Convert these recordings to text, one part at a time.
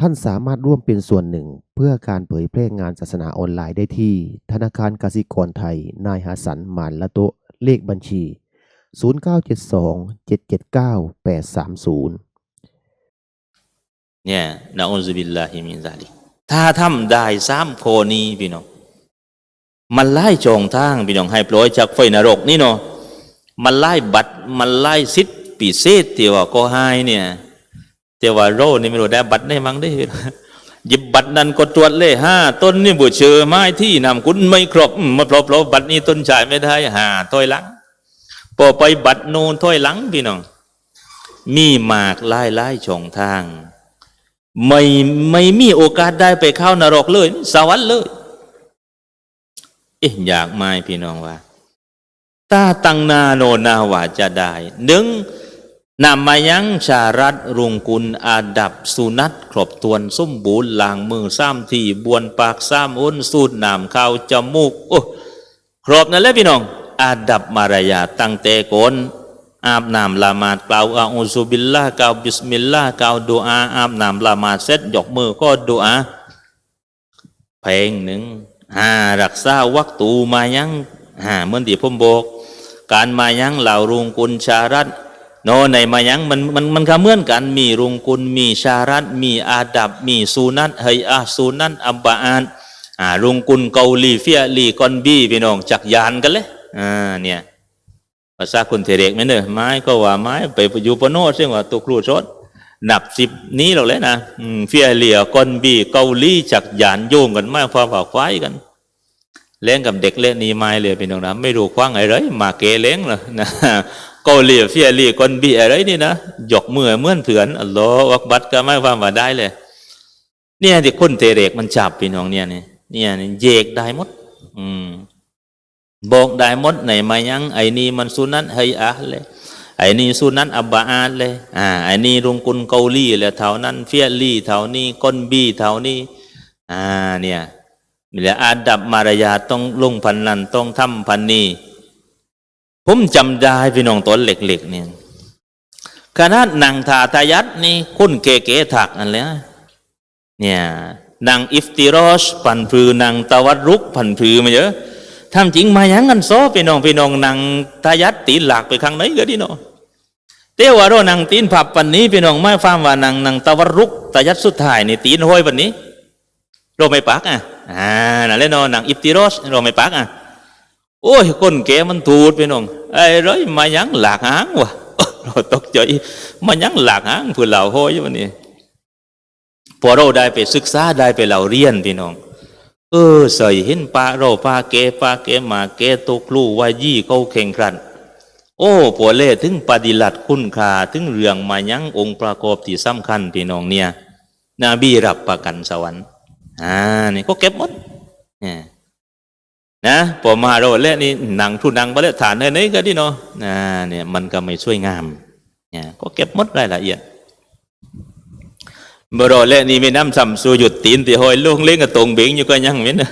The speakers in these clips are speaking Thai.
ท่านสามารถร่วมเป็นส่วนหนึ่ง เพื่อการเผยแพร่งานศาสนาออนไลน์ได้ที่ ธนาคารกสิกรไทย นายหาสันหมานละโตเลขบัญชี 0972 779 830 เนี่ยนะอูซุบิลลาฮิมินซาลิถ้าทำได้สามโคนี้พี่น้องมันไล่จองทางพี่น้องให้ปล่อยจากไฟนรกนี่เนาะมันไล่บัตรมันไล่สิทธิ์ปีเศษที่ว่าก็ให้เนี่ย แต่ว่าโรนี่ไม่รู้ได้บัตรได้มั้งได้หยิบบัตรนั้นก็ตรวจเลยห้าต้นนี่บุเชอไม้ที่นำคุณไม่ครบมาเพราะเพราะบัตรนี้ต้นจ่ายไม่ได้หาถ้อยหลังพอไปบัตรนูนถ้อยหลังพี่น้องมีหมากไล่ไล่ช่องทาง ไม่ไม่มีโอกาสได้ไปเข้านรกเลย สวรรค์เลย เอ๊ะอยากไหมพี่น้องว่าตาตังนาโนนาวาจะได้หนึ่ง นำมายังชารัตรุงกุลอาดับสุนัตครบตวนสมบูรณ์ล้างมือซ้ำที่บวนปากซ้ำอ้นสูดน้ำเข้าจมูกโอ้ครบนั่นแหละพี่น้อง อาดับมารยาตั้งแต่โกนอาบน้ำละมาดกล่าวอาอูซุบิลลาห์กล่าวบิสมิลลาห์กล่าวดูอาอาบน้ำละมาดเสร็จยกมือก็ดูอาเพลงหนึ่งหารักษาวักตูมายังหาเหมื่อนที่ผมบอกการมายังเหล่ารุงกุลชารัต โนในมายังมันมันมันก็เหมือนกัน มีรุงกุล มีชารัตมีอาดับ มีสูนัตเฮยอาสูนัตอับบาอานอ่ารุงกุลเกาหลีเฟียลีกอนบีพี่น้องจักยานกันเลยอ่าเนี่ยภาษาคนเทเรกไหมเนอะไม้ก็ว่าไม้ไปอยู่ปโนซึ่งว่าตุกรูชดนับสิบนี้เราเลยนะเฟียเหลียกอนบีเกาหลีจักยานโยงกันมากพอฝ่าควายกัน เล่นกับเด็กเล่นนี้ไม่เลยเป็นตรงนั้นไม่รู้คว้างอะไรมาเกเล้งเลยนะ เกาหลีเฟียเหลียกอนบีอะไรนี่นะหยกเมื่อเมื่อนเถือนอัลลอฮฺอักบัดก็ไม่ความว่าได้เลย เนี่ยที่คนเตเรกมันจับพี่น้องเนี่ยนี่เนี่ยนี่เยกได้หมด อืมบอกได้หมดไหนมายัง ไอ้นี่มันสุนัตให้อะห์เลยไอ้นี่สุนัตอับบาอาดเลยอ่าไอ้นี่รุงกุลเกาหลีเลยเท่านั้นเฟียลี่เท่านี้ก้นบีเท่านี้อ่าเนี่ยมีแล้วอาดับมารยาต้องลงพันนันต้องทำพันนี้ ผมจำได้พี่น้องตอนเล็กๆเนี่ยขนาดนางทาทายัดนี่คุณเก๋ๆถักนั่นแหละเนี่ยนางอิฟติรอชพันพือนางตะวัดรุกพันพือมาเยอะทำจริงมายังกันซอพี่น้องพี่น้องนางทายัดตีหลักไปข้งไหนก็ดีเนาะเต่ว่าเรานางตีนผับปันนี้พี่น้องไม่ฟังว่านางนางตะวันรุกตะยัดสุดท้ายนี่ตีนห้อยปันนี้ เราไม่ปักอะอ่านั่นแหละเนาะนางอิฟติรอสเราไม่ปักอะ โอ้ยคนแก่มันตูดพี่น้องไอ้ร้อยมายังหลากหางวะเราตกใจมายังหลากหางเพื่อเราห้อยวันนี้พอเราได้ไปศึกษาได้ไปเราเรียนพี่น้อง เออใส่เห็นปลาเราปลาเกปลาเกมาเกตกลูว่ายี่เขาแข่งขันโอ้ปัวเล่ถึงปฏิลัดคุณค่าถึงเรื่องมายังองค์ประกอบที่สำคัญพี่น้องเนี่ยนบีรับประกันสวรรค์อ่านี่ก็เก็บหมด นะพอมาเราเล่นี่หนังทุนหนังไปแล้วฐานไหนๆก็ดีเนาะเนี่ยมันก็ไม่ช่วยงามเนี่ยก็เก็บมดรายละเอียดเมื่อเราเล่นี่มีน้ำซ้ำสูหยุดตีนตีหอยลงเล่งกับตรงเบงอยู่ก็ยังเหม็นน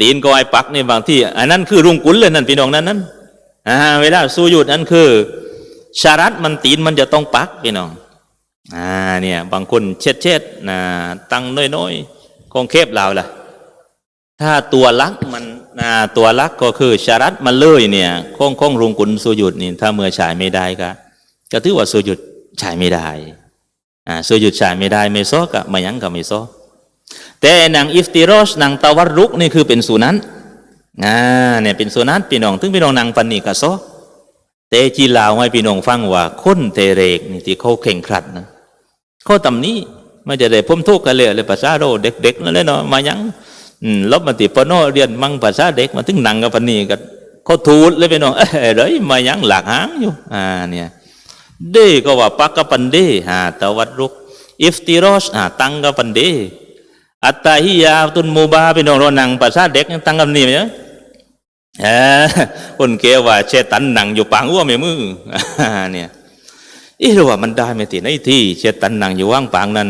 ตีนก็ไอ้ปักนี่บางที่อันนั้นคือรุงกุลเลยนั่นพี่น้องนั้นนั้นอ่าเวลาสู้หยุดนั่นคือชารัตมันตีนมันจะต้องปักพี่น้องอ่าเนี่ยบางคนเช็ดเช็ดนะตั้งน้อยๆคงเคบเราล่ะ ถ้าตัวลักมันตัวลักก็คือชารัตมันเลยเนี่ยคงคงรุงกุลสู้หยุดนี่ถ้าเมื่อฉายไม่ได้ก็ก็ถือว่าสู้หยุดฉายไม่ได้อ่าสู้หยุดฉายไม่ได้ไม่ซ้อก็ไม่ยังก็ไม่ซ้อแต่นางอิฟติรอชนางตะวัรุกนี่คือเป็นสูนั้นอ่าเนี่ยเป็นส่วนนั้นพี่น้องถึงพี่น้องนางปันนี่กะซอเตจีลาวให้พี่น้องฟังว่าคนเตเรกนี่ที่เขาเข่งครัดนะเขาตำนี้ไม่จะได้พ่มทุกข์กันเลยเลยภาษาโรเด็กๆนั่นเลยเนาะมายัง ลบมาติปโนเรียนมังภาษาเด็กมาถึงนางกับปนนี่ก็เขาทูดเลยพี่น้องเอ้ยเด้ยมายังหลักหางอยู่อ่าเนี่ยเดก็ว่าปักกับปันเดฮะตะวัดรุกอิฟติรอสอ่าตังกับปันเดอัตตาฮิยาตุนมูบาพี่น้องเรานางภาษาเด็กยังตั้งกับนี่ไหมเออคนเกว่าเชตันหนังอยู่ปางอ้วมมือเนี่ยอีเราว่ามันได้ไหมติในที่เชตันหนังอยู่ว่างปางนั้น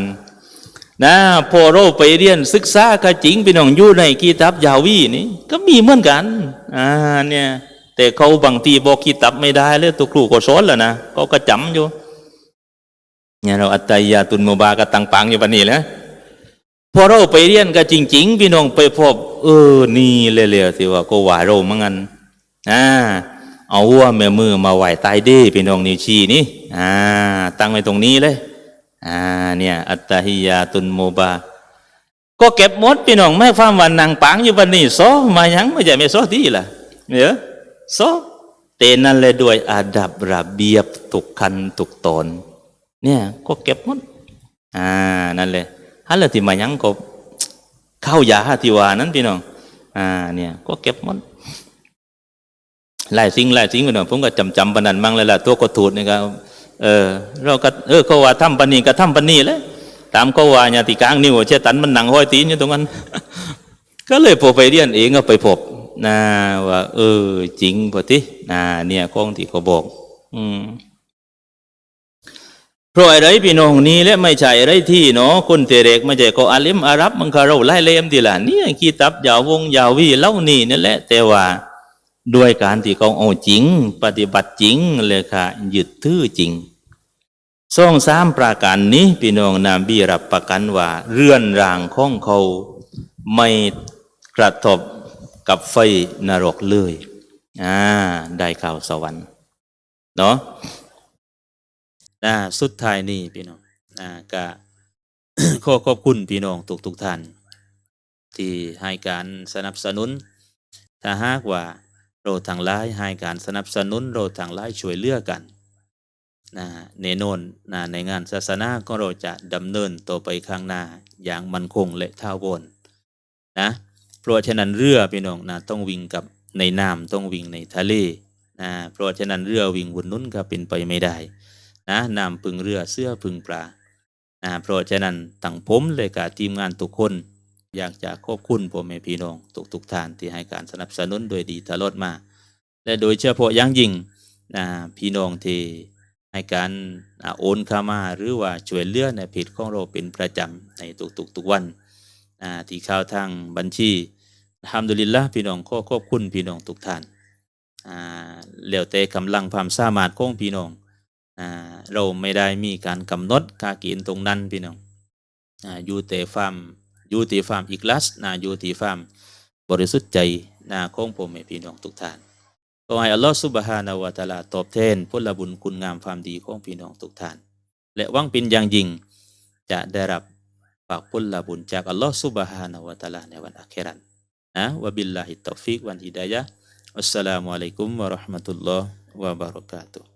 นะพอเราไปเรียนศึกษาก็จริงพี่น้องอยู่ในกีตับยาวีนี่ก็มีเหมือนกันอ่าเนี่ยแต่เขาบางทีบอกกีตับไม่ได้เลยตัวครูก็สอนแล้วนะเขาก็จำอยู่เนี่ยเราอัตตายาตุนโมบาก็ตังปังอยู่ปานนี้แล้วพอเราไปเรียนก็จริง ๆ พี่น้องไปพบ เออ นี่เลยๆสิว่าก็ว่าเราเหมือนกันอ่าเอาวัวแม่มือมาไหวตายเด้พี่น้องนิวชีนี่อ่า ตั้งไว้ตรงนี้เลย อ่าเนี่ยอัตตาฮิยาตุนโมบา ก็เก็บหมดพี่น้องไม่ฟังวันนางปังอยู่ปานนี้ซอมายังไม่ใช่ไม่ซอที่ล่ะเนี่ยซอเตนั่นเลยด้วยอาดับระเบียบตุกคันตุกตอนเนี่ยก็เก็บหมดอ่านั่นเลยฮันเลยที่มายังก็เข้ายาที่ว่านั้นพี่น้องอ่าเนี่ยก็เก็บหมดหลายสิ่งหลายสิ่งพี่น้องผมก็จำจำปานนันมั่งเลยล่ะตัวก็ถูดนี่ก็ เออ เราก็เออเขาว่าทำปานนีก็ทำปานนีเลยตามเขาว่าเนี่ยที่กลางนิ้วเชตันมันหนังห้อยตีนอยู่ตรงนั้น ก็เลยพอไปเรียนเองก็ไปพบนะว่า เออ จริงพอที่นะเนี่ยของที่เขาบอก อืมเพราะอะไรพี่น้องนี้และไม่ใช่อะไรที่เนาะคนเตเรกไม่ใช่ก็อาลิมอารับมันก็เราไล่เลียมทีละเนี่ยกีตับยาววงยาววีเล่านี่นั่นแหละแต่ว่า ด้วยการที่เขาเอาจริง ปฏิบัติจริงเลยค่ะยึดถือจริงสองสามประการนี้พี่น้องนามบีรับประกันว่า เรื่อนร่างของเขาไม่กระทบกับไฟนรกเลยอ่าได้ข่าวสวรรค์เนาะนะสุดท้ายนี่พี่น้องนะก็ขอขอบคุณพี่น้องทุกทุกท่าน ที่ให้การสนับสนุนถ้าหากว่า เราทางไลายให้การสนับสนุนเราทางไลายช่วยเหลือกันนะแน่นนนะในงานศาสนาก็เราจะดำเนินต่อไปข้างหน้าอย่างมั่นคงและท่าวรนะเพราะฉะนั้นเรือพี่น้องนะต้องวิ่งกับในน้ำต้องวิ่งในทะเลนะเพราะฉะนั้นเรือวิ่งบนนู้นก็เป็นไปไม่ได้นะนำพึงเรือเสื้อพึงปลานะเพราะฉะนั้นตั้งผมเลยกับทีมงานทุกคน อยากจะขอบคุณพ่อแม่พี่น้องทุกทุกๆท่านที่ให้การสนับสนุนโดยดีตลอดมา และโดยเฉพาะอย่างยิ่งพี่น้องที่ให้การโอนเข้ามาหรือว่าช่วยเหลือในเพจของเราเป็นประจำในทุกๆทุกวันที่เข้าทางบัญชีทำดุลิลละพี่น้องขอขอบคุณพี่น้องทุกท่านแล้วแต่กำลังความสามารถของพี่น้องอเราไม่ได้มีการกำหนดกาเกินตรงนั้นพี่น้องออยู่แต่ฟาม อยู่ที่ฟามอีกลัสนะอยู่ที่ฟามบริสุทธิ์ใจนะของผมให้พี่น้องทุกท่านขอให้อัลลอฮฺซุบฮานาวะตาลาตอบแทนผลบุญคุณงามความดีของพี่น้องทุกท่าน และหวังเป็นอย่างยิ่งจะได้รับฝากผลบุญจากอัลลอฮฺซุบฮานาวะตาลาในวันอาคิรันนะวะบิลลาฮิตตอฟิกวันฮิดายะอัสสลามุอะลัยกุมวะราะห์มะตุลลอฮ์วะบารอกาตุฮ์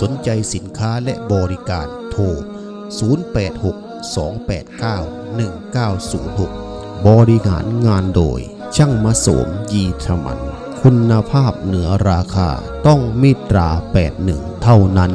สนใจสินค้าและบริการโทร 0862891906 บริหารงานโดย ช่างมาโสมยีธมัน คุณภาพเหนือราคาต้องมิตรา 81 เท่านั้น